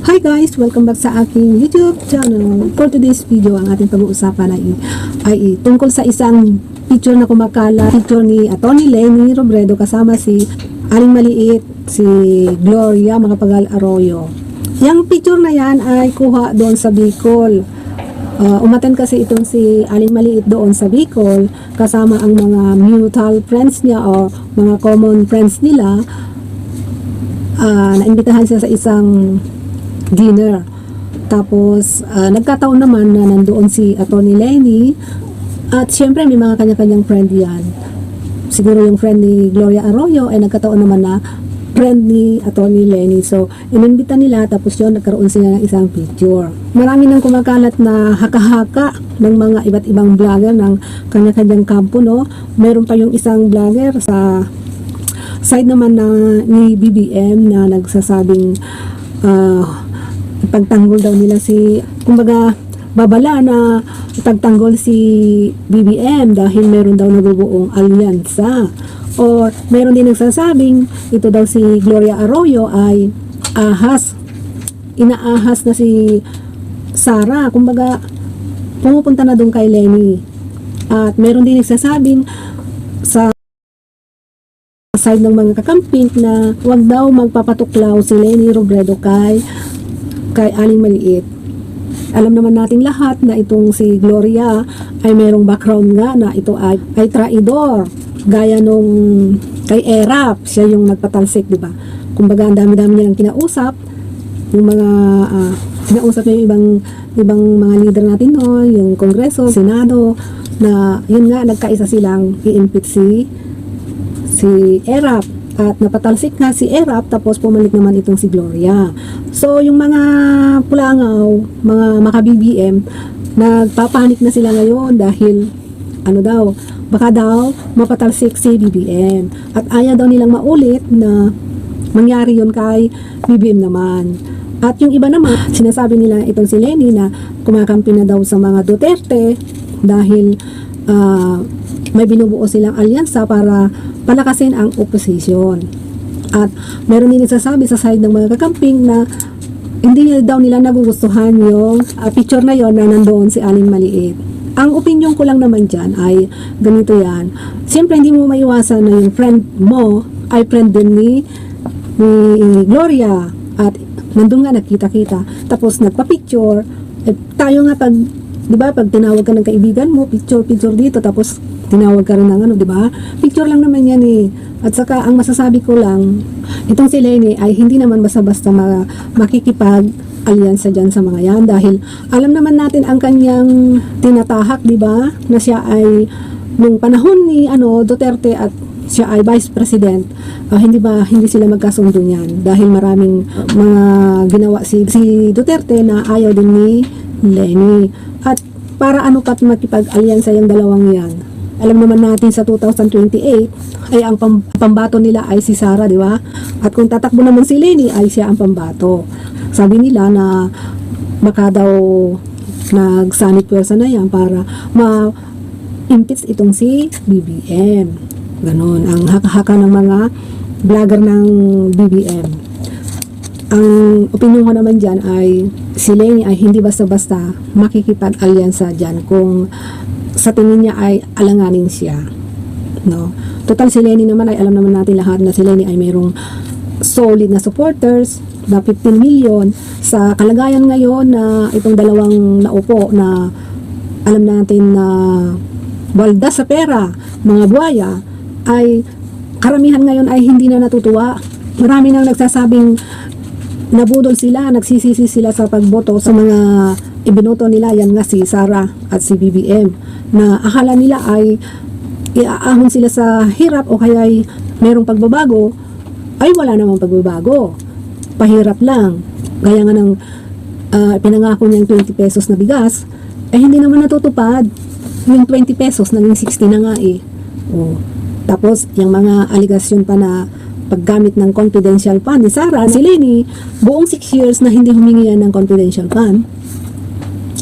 Hi guys! Welcome back sa aking YouTube channel. For today's video, ang ating pag-uusapan ay, ay tungkol sa isang picture na kumakala. Picture ni Atty. Lenny Robredo kasama si Aling Maliit, si Gloria Makapagal Arroyo. Yung picture na yan ay kuha doon sa Bicol. Uh, umatan kasi itong si Aling Maliit doon sa Bicol kasama ang mga mutual friends niya o mga common friends nila Ah, naimbitahan siya sa isang dinner. Tapos, ah, nagkataon naman na nandoon si Atty. Lenny at syempre may mga kanya-kanyang friend yan. Siguro yung friend ni Gloria Arroyo ay nagkataon naman na friend ni Atty. Lenny. So, inimbita nila tapos yun, nagkaroon sila ng isang picture. Marami nang kumakalat na haka-haka ng mga iba't ibang vlogger ng kanya-kanyang kampo, no? Meron pa yung isang vlogger sa side naman na ni BBM na nagsasabing ah, pagtanggol daw nila si kumbaga babala na pagtanggol si BBM dahil meron daw nabubuong alyansa. Or meron din nagsasabing ito daw si Gloria Arroyo ay ahas inaahas na si Sara. Kumbaga pumupunta na doon kay Lenny. At meron din nagsasabing sa side ng mga kakamping na wag daw magpapatuklaw si Lenny Robredo kay kay Aling Maliit. Alam naman nating lahat na itong si Gloria ay merong background nga na ito ay, ay traidor. Gaya nung kay Erap, siya yung nagpatalsik, di ba? Kumbaga, ang dami-dami nilang kinausap. Yung mga, ah, kinausap niya yung ibang, ibang mga leader natin noon, yung Kongreso, Senado, na yun nga, nagkaisa silang i-impeach si si Erap at napatalsik nga si Erap tapos pumalik naman itong si Gloria. So yung mga pulangaw, mga maka-BBM, nagpapanik na sila ngayon dahil ano daw, baka daw mapatalsik si BBM. At ayaw daw nilang maulit na mangyari yun kay BBM naman. At yung iba naman, sinasabi nila itong si Lenny na kumakampi na daw sa mga Duterte dahil ah, may binubuo silang alyansa para palakasin ang opposition. At meron din nagsasabi sa side ng mga kakamping na hindi daw nila nagugustuhan yung ah, picture na yon na nandoon si Aling Maliit. Ang opinion ko lang naman dyan ay ganito yan. Siyempre hindi mo maiwasan na yung friend mo ay friend din ni, ni Gloria at nandun nga nagkita-kita tapos nagpa-picture eh, tayo nga pag di ba pag tinawag ka ng kaibigan mo picture picture dito tapos tinawag ka rin ng ano di ba? Picture lang naman yan eh. At saka ang masasabi ko lang itong si Lenny ay hindi naman basta-basta ma- makikipag alyansa dyan sa mga yan. Dahil alam naman natin ang kanyang tinatahak di ba? Na siya ay nung panahon ni ano Duterte at siya ay vice president ah, hindi ba hindi sila magkasundo niyan. Dahil maraming uh, mga ginawa si, si Duterte na ayaw din ni Lenny. At para ano pat makipag-alyansa yung dalawang yan alam naman natin sa 2028 ay ang pam- pambato nila ay si Sara di ba? At kung tatakbo naman si Lenny ay siya ang pambato. Sabi nila na baka daw nagsanit pwersa na yan para ma impeach itong si BBM Ganon, ang haka-haka ng mga vlogger ng BBM. Ang opinion ko naman dyan ay si Lenny ay hindi basta-basta makikipag-alyansa dyan kung sa tingin niya ay alanganin siya. No? Total si Lenny naman ay alam naman natin lahat na si Lenny ay mayroong solid na supporters na 15 million sa kalagayan ngayon na itong dalawang naupo na alam natin na balda sa pera, mga buhaya, ay karamihan ngayon ay hindi na natutuwa. Marami nang nagsasabing nabudol sila, nagsisisi sila sa pagboto sa mga ibinoto nila, yan nga si Sara at si BBM, na akala nila ay iaahon sila sa hirap o kaya ay merong pagbabago, ay wala namang pagbabago. Pahirap lang. Gaya nga ng ah, pinangako niyang 20 pesos na bigas, eh hindi naman natutupad. Yung 20 pesos, naging 60 na nga eh. Oh. Tapos, yung mga aligasyon pa na paggamit ng confidential fund ni Sarah, si Lenny, buong 6 years na hindi humingi yan ng confidential fund.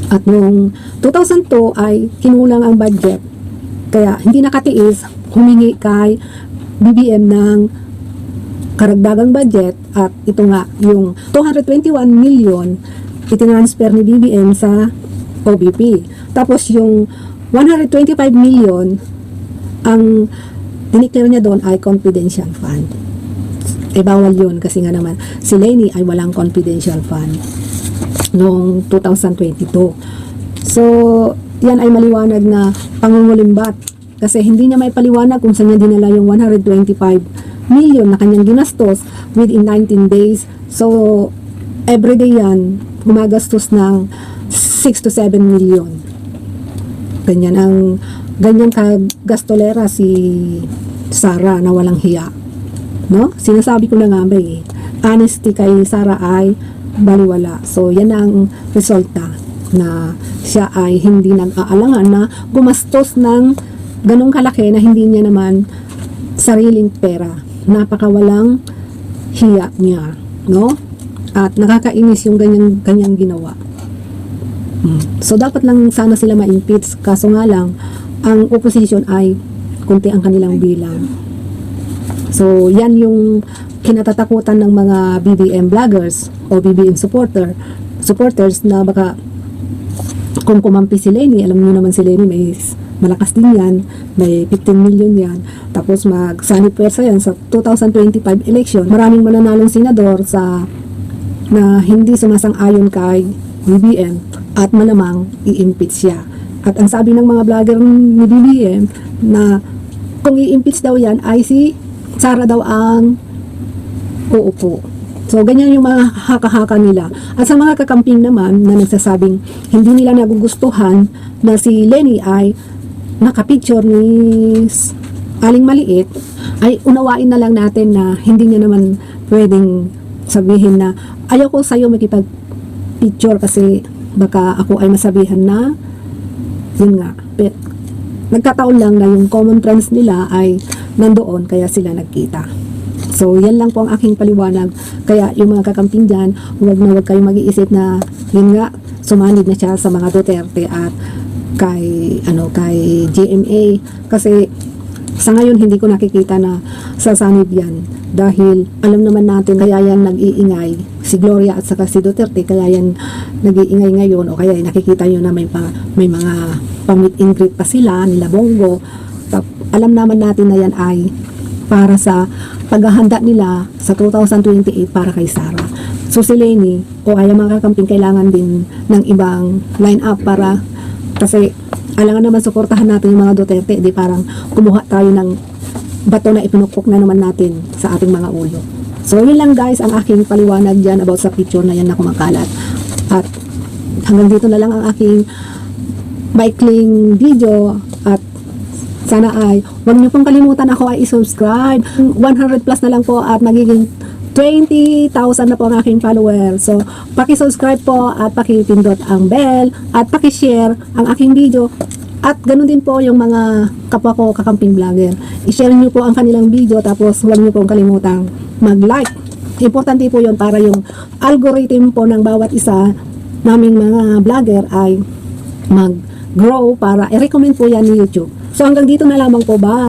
At noong 2002 ay kinulang ang budget. Kaya hindi nakatiis, humingi kay BBM ng karagdagang budget at ito nga yung 221 million itinransfer ni BBM sa OBP. Tapos yung 125 million ang diniklara niya doon ay confidential fund. Eh bawal yun kasi nga naman si Lenny ay walang confidential fund noong 2022. So, yan ay maliwanag na pangungulimbat kasi hindi niya may paliwanag kung saan niya dinala yung 125 million na kanyang ginastos within 19 days. So, everyday yan, gumagastos ng 6 to 7 million. Ganyan ang ganyan ka gastolera si Sara na walang hiya. No? Sinasabi ko na nga ba eh. Honesty kay Sara ay baliwala. So, yan ang resulta na siya ay hindi nag-aalangan na gumastos ng ganong kalaki na hindi niya naman sariling pera. Napakawalang hiya niya. No? At nakakainis yung ganyang, ganyang ginawa. Mm. So, dapat lang sana sila ma-impeach. Kaso nga lang, ang opposition ay kunti ang kanilang bilang. So, yan yung kinatatakutan ng mga BBM vloggers o BBM supporter supporters na baka kung kumampi si Lenny, alam niyo naman si Lenny may malakas din yan, may 15 million yan. Tapos mag pwersa yan sa 2025 election. Maraming mananalong senador sa na hindi sumasang-ayon kay BBM at malamang i-impeach siya. At ang sabi ng mga vlogger ni BBM na kung i-impeach daw yan ay si Sara daw ang uupo. So, ganyan yung mga haka-haka nila. At sa mga kakamping naman na nagsasabing hindi nila nagugustuhan na si Lenny ay nakapicture ni Aling Maliit, ay unawain na lang natin na hindi niya naman pwedeng sabihin na ayaw ko sa'yo makipag-picture kasi baka ako ay masabihan na yun nga. Nagkataon lang na yung common friends nila ay nandoon kaya sila nagkita. So, yan lang po ang aking paliwanag. Kaya yung mga kakamping dyan, huwag na huwag kayong mag-iisip na yun nga, sumanib na siya sa mga Duterte at kay, ano, kay GMA. Kasi sa ngayon, hindi ko nakikita na sasanib yan. Dahil alam naman natin, kaya yan nag-iingay si Gloria at saka si Duterte, kaya yan nag-iingay ngayon o kaya nakikita nyo na may, pa, may mga pamit and greet pa sila, nila Bongo. Tap- alam naman natin na yan ay para sa paghahanda nila sa 2028 para kay Sara. So si Lenny o kaya mga kakamping kailangan din ng ibang line up para kasi alangan naman suportahan natin yung mga Duterte di parang kumuha tayo ng bato na ipinukpok na naman natin sa ating mga ulo. So yun lang guys ang aking paliwanag dyan about sa picture na yan na kumakalat. At hanggang dito na lang ang aking bikling video at sana ay huwag niyo pong kalimutan ako ay i-subscribe. 100 plus na lang po at magiging 20,000 na po ang aking follower. So paki-subscribe po at paki-pindot ang bell at paki-share ang aking video. At ganun din po yung mga kapwa ko kakamping vlogger. I-share niyo po ang kanilang video tapos huwag niyo pong kalimutang mag-like. Importante po yon para yung algorithm po ng bawat isa naming mga vlogger ay mag-grow para i-recommend po yan ni YouTube. So hanggang dito na lamang po ba?